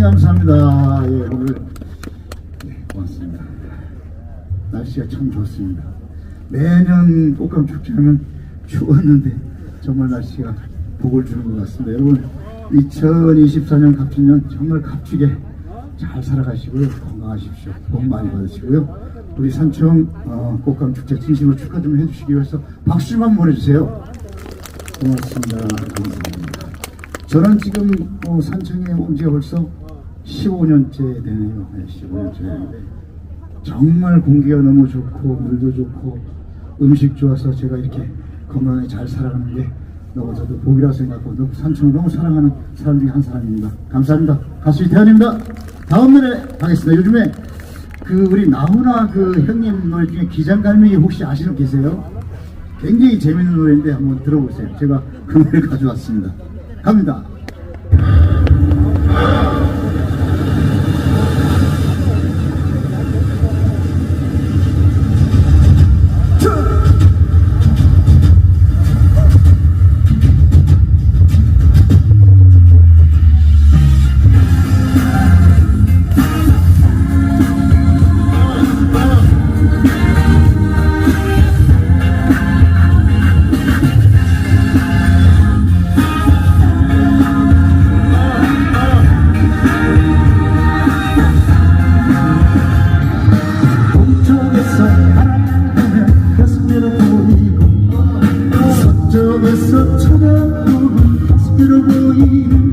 대단히 감사합니다. 예, 오늘 예, 고맙습니다. 날씨가 참 좋습니다. 매년 꽃감 축제하면 추웠는데 정말 날씨가 복을 주는 것 같습니다. 여러분 2024년 갑진년 정말 값지게 잘 살아가시고요. 건강하십시오. 복 많이 받으시고요. 우리 산청 어, 꽃감 축제 진심으로 축하 좀 해주시기 위해서 박수 좀 한번 보내주세요. 고맙습니다. 감사합니다. 저는 지금 어, 산청에 온 지가 벌써 15년째 되네요. 네, 15년째 되는데 정말 공기가 너무 좋고 물도 좋고 음식 좋아서 제가 이렇게 건강하게 잘 살아가는 게 너무 저도 복이라 생각하고 너무 산청을 너무 사랑하는 사람 중에 한 사람입니다. 감사합니다. 가수 이태현입니다. 다음 노래 가겠습니다. 요즘에 그 우리 나훈아 그 형님 노래 중에 기장갈매기 혹시 아시는 분 계세요? 굉장히 재밌는 노래인데 한번 들어보세요. 제가 그 노래 가져왔습니다. 갑니다. 서쪽에서 쳐다보면 가슴으로 보이는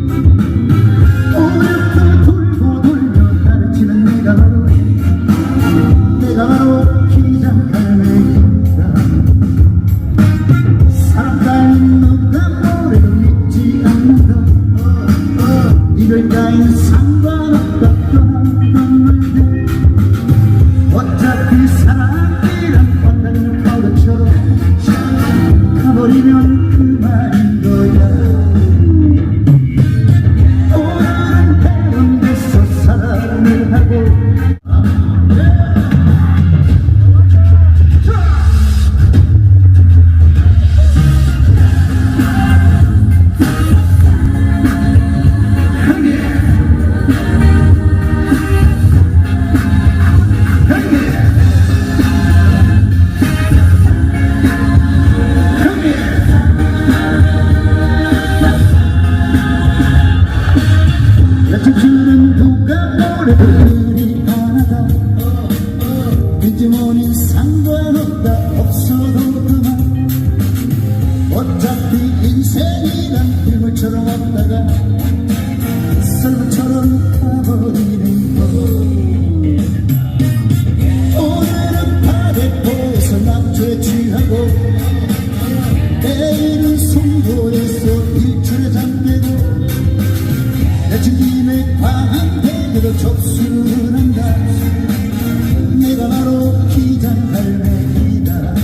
왔다가 썰물처럼 가버리는 거. 오늘은 파대포에서 남초에 취하고 내일은 송도에서 일출에 잠기고 내친김에 과한 대교로 접수를 한다. 내가 바로 기장갈매기다.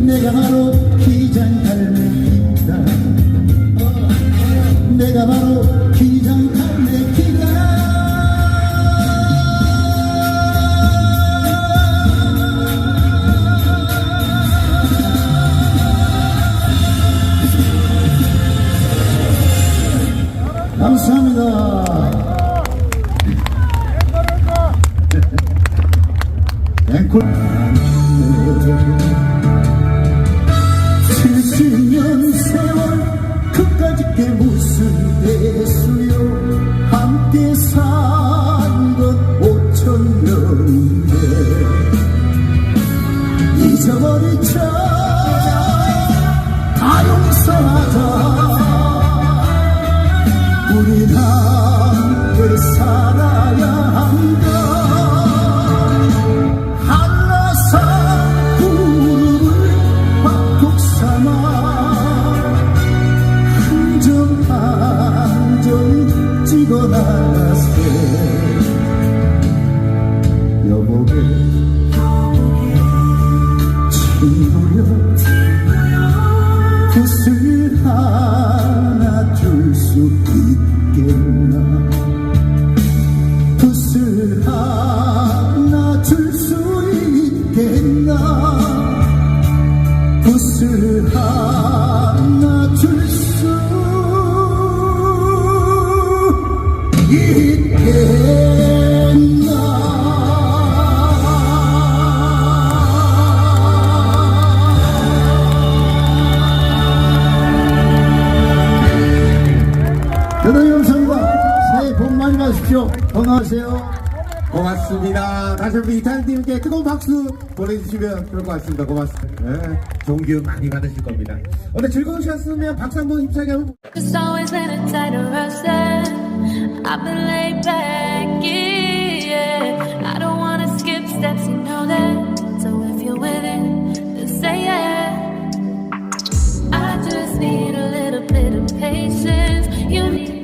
내가 바로 감사합니다. 앵콜 70년 세월 그까짓 게 무슨 대수요 있겠나 붓을 하나 줄수 대단히 감사합니다. 새해 복 많이 받으십시오. 건강하세요. 고맙습니다. 다시 한번 이탄팀께 뜨거운 박수 보내주시면 좋을 것 같습니다. 고맙습니다. 네, 좋은 기운 많이 받으실 겁니다. 오늘 즐거우셨으면 박수 한번 힘차게 한번. You need